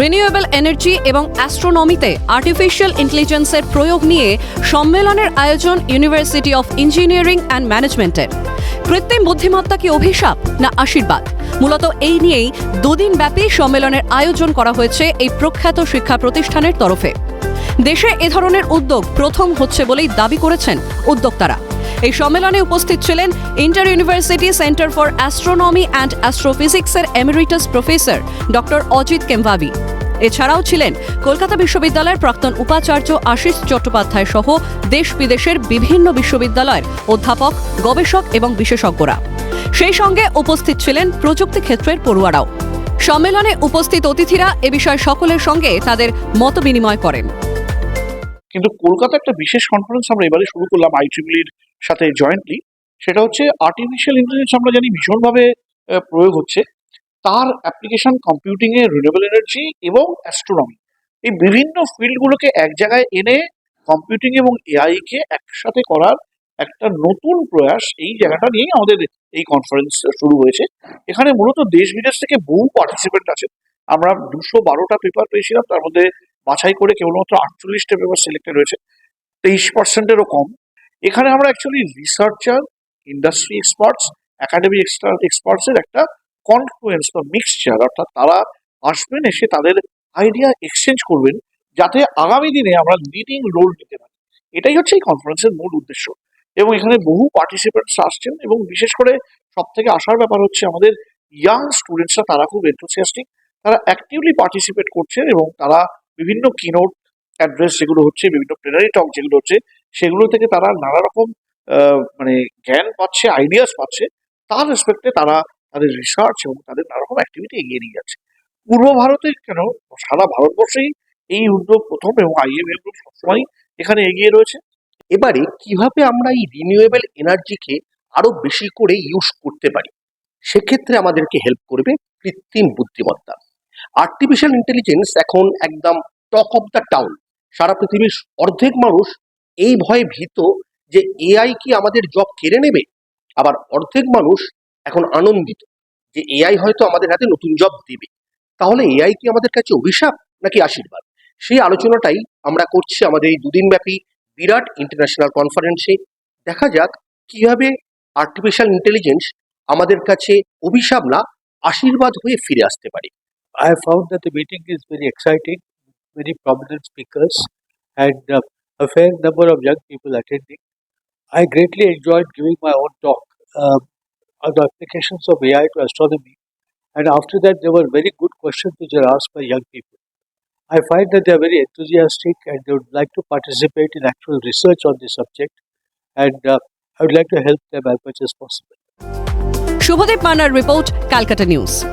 Renewable energy এবং অ্যাস্ট্রোনমিতে artificial ইন্টেলিজেন্সের প্রয়োগ নিয়ে সম্মেলনের আয়োজন ইউনিভার্সিটি অফ ইঞ্জিনিয়ারিং অ্যান্ড ম্যানেজমেন্টের কৃত্রিম বুদ্ধিমত্তা কি অভিশাপ না আশীর্বাদ? মূলত এই নিয়েই দুদিন ব্যাপী সম্মেলনের আয়োজন করা হয়েছে এই প্রখ্যাত শিক্ষা প্রতিষ্ঠানের তরফে। দেশে এ ধরনের উদ্যোগ প্রথম হচ্ছে বলেই দাবি করেছেন উদ্যোক্তারা। এই সম্মেলনে উপস্থিত ছিলেন inter university centre for astronomy and অ্যাস্ট্রোফিজিক্সের emeritus professor doctor Ajit Kembhavi. এছাড়াও ছিলেন কলকাতা বিশ্ববিদ্যালয়ের প্রাক্তন উপাচার্য আশিস চট্টোপাধ্যায় সহ দেশ বিদেশের বিভিন্ন বিশ্ববিদ্যালয়ের অধ্যাপক, গবেষক এবং বিশেষজ্ঞরা। সেই সঙ্গে উপস্থিত ছিলেন প্রযুক্তি ক্ষেত্রের পড়ুয়ারাও। সম্মেলনে উপস্থিত অতিথিরা এ বিষয়ে সকলের সঙ্গে তাদের মত বিনিময় করেন। কিন্তু কলকাতা একটা বিশেষ কনফারেন্স আমরা এবারে শুরু করলাম আইট্রিবিলির সাথে জয়েন্টলি সেটা হচ্ছে আর্টিফিশিয়াল ইন্টেলিজেন্স আমরা জানি ভীষণভাবে প্রয়োগ হচ্ছে। তার অ্যাপ্লিকেশন কম্পিউটিংয়ে এ রিনিউয়েবল এনার্জি এবং অ্যাস্ট্রোনমি এই বিভিন্ন ফিল্ডগুলোকে এক জায়গায় এনে কম্পিউটিং এবং এআইকে একসাথে করার একটা নতুন প্রয়াস এই জায়গাটা নিয়েই আমাদের এই কনফারেন্স শুরু হয়েছে। এখানে মূলত দেশ বিদেশ থেকে বহু পার্টিসিপেন্ট আছে। আমরা দুশো বারোটা পেপার পেয়েছিলাম, তার মধ্যে বাছাই করে কেবলমাত্র আটচল্লিশটা পেপার সিলেক্টেড হয়েছে তেইশ পার্সেন্টেরও কম। এখানে আমরা actually researcher industry experts academic এক্সপার্টসের একটা কনফ্লুয়েন্স বা মিক্সচার অর্থাৎ তারা আসবেন, এসে তাদের আইডিয়া এক্সচেঞ্জ করবেন, যাতে আগামী দিনে আমরা লিডিং রোল নিতে পারি। এটাই হচ্ছে এই কনফারেন্সের মূল উদ্দেশ্য। এবং এখানে বহু পার্টিসিপেন্টস আসছেন এবং বিশেষ করে সব থেকে আসার ব্যাপার হচ্ছে আমাদের ইয়াং স্টুডেন্টসরা তারা খুব এনথুসিয়াস্টিক তারা অ্যাক্টিভলি পার্টিসিপেট করছেন এবং তারা বিভিন্ন কিনোট অ্যাড্রেস যেগুলো হচ্ছে, বিভিন্ন প্লেনারি টক যেগুলো হচ্ছে, সেগুলো থেকে তারা নানা রকম মানে জ্ঞান পাচ্ছে আইডিয়াস পাচ্ছে। তার রেসপেক্টে তারা তাদের রিসার্চ এবং তাদের নানা রকম অ্যাক্টিভিটি এগিয়ে নিয়ে যাচ্ছে। পূর্ব ভারতে কেন? সারা ভারতবর্ষেই এই উদ্যোগ প্রথম এবং আইএমএ সবসময় এখানে এগিয়ে রয়েছে। এবারে কীভাবে আমরা এই রিনিউয়েবল এনার্জিকে আরও বেশি করে ইউজ করতে পারি? সেক্ষেত্রে আমাদেরকে হেল্প করবে কৃত্রিম বুদ্ধিমত্তা। আর্টিফিশিয়াল ইন্টেলিজেন্স এখন একদম টক অফ দ্য টাউন সারা পৃথিবীর অর্ধেক মানুষ এই ভয়ে ভীত যে এআই কি আমাদের জব কেড়ে নেবে? আবার অর্ধেক মানুষ এখন আনন্দিত যে এআই হয়তো আমাদের হাতে নতুন জব দেবে। তাহলে এআই কি আমাদের কাছে অভিশাপ নাকি আশীর্বাদ? সেই আলোচনাটাই আমরা করছি আমাদের এই দুদিন ব্যাপী বিরাট ইন্টারন্যাশনাল কনফারেন্সে দেখা যাক কীভাবে আর্টিফিশিয়াল ইন্টেলিজেন্স আমাদের কাছে অভিশাপ না, আশীর্বাদ হয়ে ফিরে আসতে পারে। I found that the meeting is very exciting, very prominent speakers, and uh, a fair number of young people attending. I greatly enjoyed giving my own talk um, on the applications of AI to astronomy, and after that, there were very good questions which were asked by young people. I find that they are very enthusiastic and they would like to participate in actual research on this subject, and uh, I would like to help them as much as possible. Shobhadeep Manar report, Calcutta News.